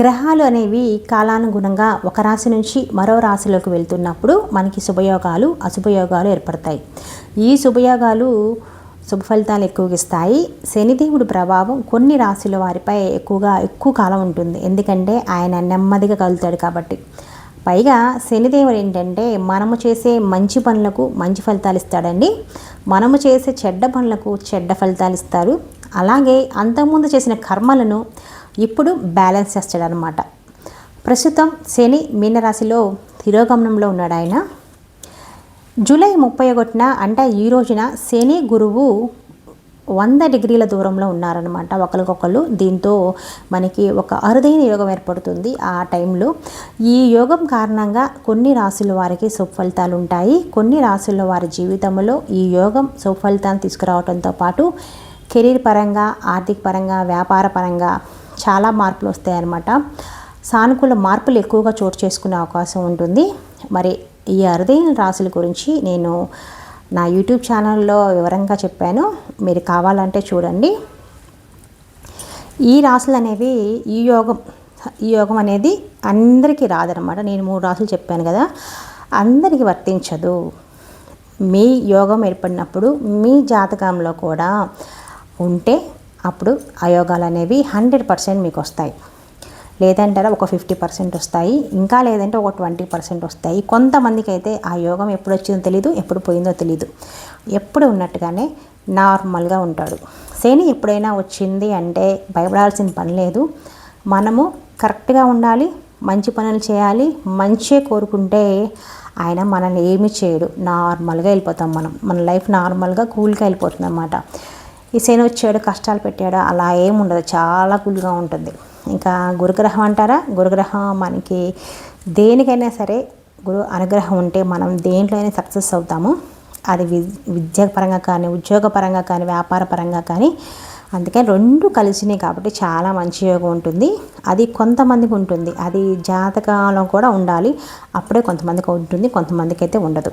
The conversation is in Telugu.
గ్రహాలు అనేవి కాలానుగుణంగా ఒక రాశి నుంచి మరో రాశిలోకి వెళ్తున్నప్పుడు మనకి శుభయోగాలు అశుభయోగాలు ఏర్పడతాయి. ఈ శుభయోగాలు శుభ ఫలితాలు ఎక్కువగా ఇస్తాయి. శనిదేవుడి ప్రభావం కొన్ని రాశుల వారిపై ఎక్కువగా ఎక్కువ కాలం ఉంటుంది. ఎందుకంటే ఆయన నెమ్మదిగా కలుగుతాడు కాబట్టి. పైగా శనిదేవుడు ఏంటంటే మనము చేసే మంచి పనులకు మంచి ఫలితాలు ఇస్తాడండి. మనము చేసే చెడ్డ పనులకు చెడ్డ ఫలితాలు ఇస్తారు. అలాగే అంతకుముందు చేసిన కర్మలను ఇప్పుడు బ్యాలెన్స్ చేస్తాడనమాట ప్రస్తుతం శని మీనరాశిలో తిరోగమనంలో ఉన్నాడు ఆయన. జూలై ముప్పై ఒకటిన అంటే ఈ రోజున శని గురువు వంద డిగ్రీల దూరంలో ఉన్నారనమాట ఒకరికొకరు దీంతో మనకి ఒక అరుదైన యోగం ఏర్పడుతుంది ఆ టైంలో. ఈ యోగం కారణంగా కొన్ని రాసుల వారికి సుఫలితాలు ఉంటాయి. కొన్ని రాసుల వారి జీవితంలో ఈ యోగం సుఫలితాన్ని తీసుకురావడంతో పాటు కెరీర్ పరంగా ఆర్థిక పరంగా వ్యాపార పరంగా చాలా మార్పులు వస్తాయన్నమాట. సానుకూల మార్పులు ఎక్కువగా చోటు చేసుకునే అవకాశం ఉంటుంది. మరి ఈ అరుదైన రాశుల గురించి నేను నా యూట్యూబ్ ఛానల్లో వివరంగా చెప్పాను. మీరు కావాలంటే చూడండి. ఈ రాశులు అనేవి ఈ యోగం ఈ యోగం అనేది అందరికీ రాదనమాట నేను మూడు రాసులు చెప్పాను కదా. అందరికీ వర్తించదు. మీ యోగం ఏర్పడినప్పుడు మీ జాతకంలో కూడా ఉంటే అప్పుడు ఆ అనేవి హండ్రెడ్ పర్సెంట్ మీకు వస్తాయి. లేదంటారా ఒక ఫిఫ్టీ పర్సెంట్ వస్తాయి ఇంకా లేదంటే ఒక ట్వంటీ పర్సెంట్ వస్తాయి. కొంతమందికి అయితే ఆ యోగం ఎప్పుడు వచ్చిందో తెలీదు ఎప్పుడు పోయిందో తెలీదు. ఎప్పుడు ఉన్నట్టుగానే నార్మల్గా ఉంటాడు. శని ఎప్పుడైనా వచ్చింది అంటే భయపడాల్సిన పని లేదు. మనము కరెక్ట్గా ఉండాలి మంచి పనులు చేయాలి మంచే కోరుకుంటే ఆయన మనల్ని ఏమి చేయడు. నార్మల్గా వెళ్ళిపోతాం మనం. మన లైఫ్ నార్మల్గా కూల్గా వెళ్ళిపోతుంది అన్నమాట ఈ శని వచ్చాడు కష్టాలు పెట్టాడు అలా ఏముండదు చాలా కూల్గా ఉంటుంది. ఇంకా గురుగ్రహం అంటారా? గురుగ్రహం మనకి దేనికైనా సరే గురు అనుగ్రహం ఉంటే మనం దేంట్లో అయినా సక్సెస్ అవుతాము. అది విద్యాపరంగా కానీ ఉద్యోగపరంగా కానీ వ్యాపార పరంగా కానీ అందుకని రెండు కలిసినాయి కాబట్టి చాలా మంచి యోగం ఉంటుంది. అది కొంతమందికి ఉంటుంది. అది జాతకాలం కూడా ఉండాలి. అప్పుడే కొంతమందికి ఉంటుంది కొంతమందికి అయితే ఉండదు.